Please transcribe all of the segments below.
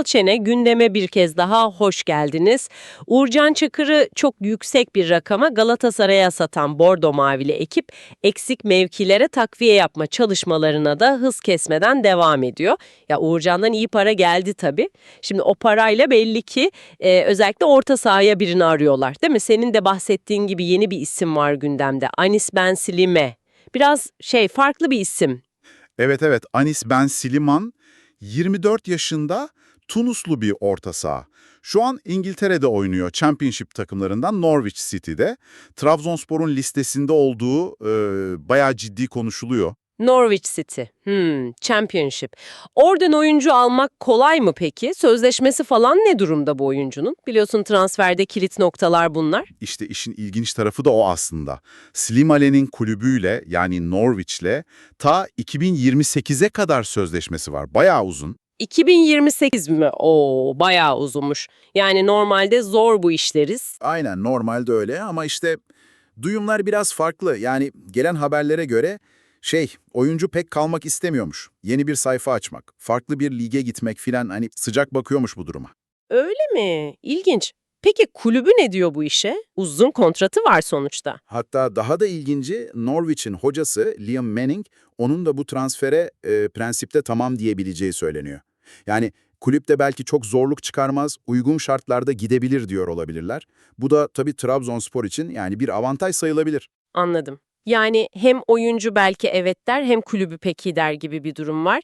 Bal Çene gündeme bir kez daha hoş geldiniz. Uğurcan Çakır'ı çok yüksek bir rakama Galatasaray'a satan Bordo Mavili ekip eksik mevkilere takviye yapma çalışmalarına da hız kesmeden devam ediyor. Ya Uğurcan'dan iyi para geldi tabii. Şimdi o parayla belli ki e, özellikle orta sahaya birini arıyorlar değil mi? Senin de bahsettiğin gibi yeni bir isim var gündemde. Anis Ben Silime. Biraz şey farklı bir isim. Evet evet Anis Ben Siliman 24 yaşında Tunuslu bir orta saha. Şu an İngiltere'de oynuyor Championship takımlarından Norwich City'de. Trabzonspor'un listesinde olduğu e, bayağı ciddi konuşuluyor. Norwich City. Hmm, Championship. Oradan oyuncu almak kolay mı peki? Sözleşmesi falan ne durumda bu oyuncunun? Biliyorsun transferde kilit noktalar bunlar. İşte işin ilginç tarafı da o aslında. Slimale'nin kulübüyle yani Norwich'le ta 2028'e kadar sözleşmesi var. Bayağı uzun. 2028 mi? Oo, bayağı uzunmuş. Yani normalde zor bu işleriz. Aynen normalde öyle ama işte duyumlar biraz farklı. Yani gelen haberlere göre şey oyuncu pek kalmak istemiyormuş. Yeni bir sayfa açmak, farklı bir lige gitmek filan hani sıcak bakıyormuş bu duruma. Öyle mi? İlginç. Peki kulübü ne diyor bu işe? Uzun kontratı var sonuçta. Hatta daha da ilginci Norwich'in hocası Liam Manning onun da bu transfere e, prensipte tamam diyebileceği söyleniyor. Yani kulüp de belki çok zorluk çıkarmaz, uygun şartlarda gidebilir diyor olabilirler. Bu da tabii Trabzonspor için yani bir avantaj sayılabilir. Anladım. Yani hem oyuncu belki evet der hem kulübü peki der gibi bir durum var.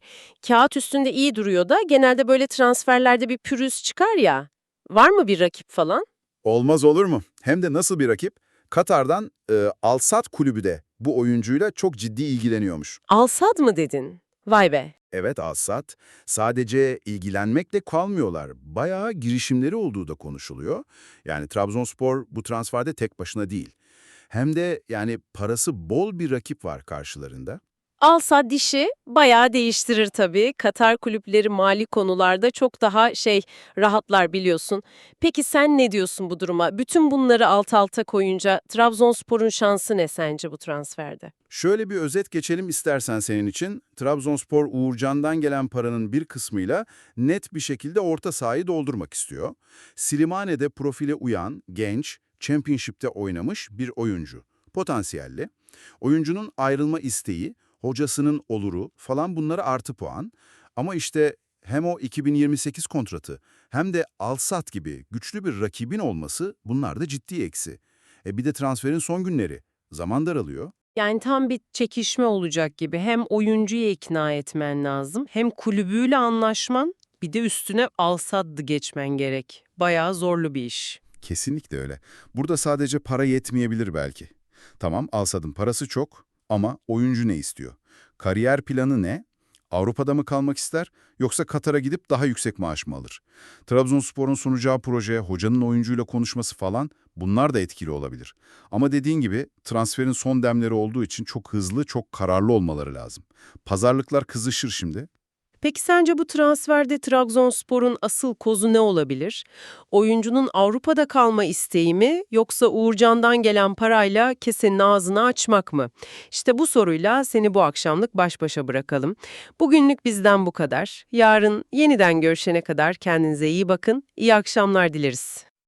Kağıt üstünde iyi duruyor da genelde böyle transferlerde bir pürüz çıkar ya. Var mı bir rakip falan? Olmaz olur mu? Hem de nasıl bir rakip? Katar'dan e, Al-Sadd kulübü de bu oyuncuyla çok ciddi ilgileniyormuş. Alsad mı dedin? Vay be. Evet Al-Sadd sadece ilgilenmekle kalmıyorlar. Bayağı girişimleri olduğu da konuşuluyor. Yani Trabzonspor bu transferde tek başına değil. Hem de yani parası bol bir rakip var karşılarında. Alsad dişi bayağı değiştirir tabii. Katar kulüpleri mali konularda çok daha şey rahatlar biliyorsun. Peki sen ne diyorsun bu duruma? Bütün bunları alt alta koyunca Trabzonspor'un şansı ne sence bu transferde? Şöyle bir özet geçelim istersen senin için. Trabzonspor Uğurcan'dan gelen paranın bir kısmıyla net bir şekilde orta sahayı doldurmak istiyor. Silimane'de profile uyan, genç, Championship'te oynamış bir oyuncu. Potansiyelli. Oyuncunun ayrılma isteği, hocasının oluru falan bunları artı puan. Ama işte hem o 2028 kontratı hem de Alsat gibi güçlü bir rakibin olması bunlar da ciddi eksi. E bir de transferin son günleri. Zaman daralıyor. Yani tam bir çekişme olacak gibi. Hem oyuncuyu ikna etmen lazım, hem kulübüyle anlaşman, bir de üstüne alsaddı geçmen gerek. Bayağı zorlu bir iş. Kesinlikle öyle. Burada sadece para yetmeyebilir belki. Tamam Alsad'ın parası çok ama oyuncu ne istiyor? Kariyer planı ne? Avrupa'da mı kalmak ister yoksa Katar'a gidip daha yüksek maaş mı alır? Trabzonspor'un sunacağı proje, hocanın oyuncuyla konuşması falan bunlar da etkili olabilir. Ama dediğin gibi transferin son demleri olduğu için çok hızlı, çok kararlı olmaları lazım. Pazarlıklar kızışır şimdi. Peki sence bu transferde Trabzonspor'un asıl kozu ne olabilir? Oyuncunun Avrupa'da kalma isteği mi yoksa Uğurcan'dan gelen parayla kesenin ağzını açmak mı? İşte bu soruyla seni bu akşamlık baş başa bırakalım. Bugünlük bizden bu kadar. Yarın yeniden görüşene kadar kendinize iyi bakın. İyi akşamlar dileriz.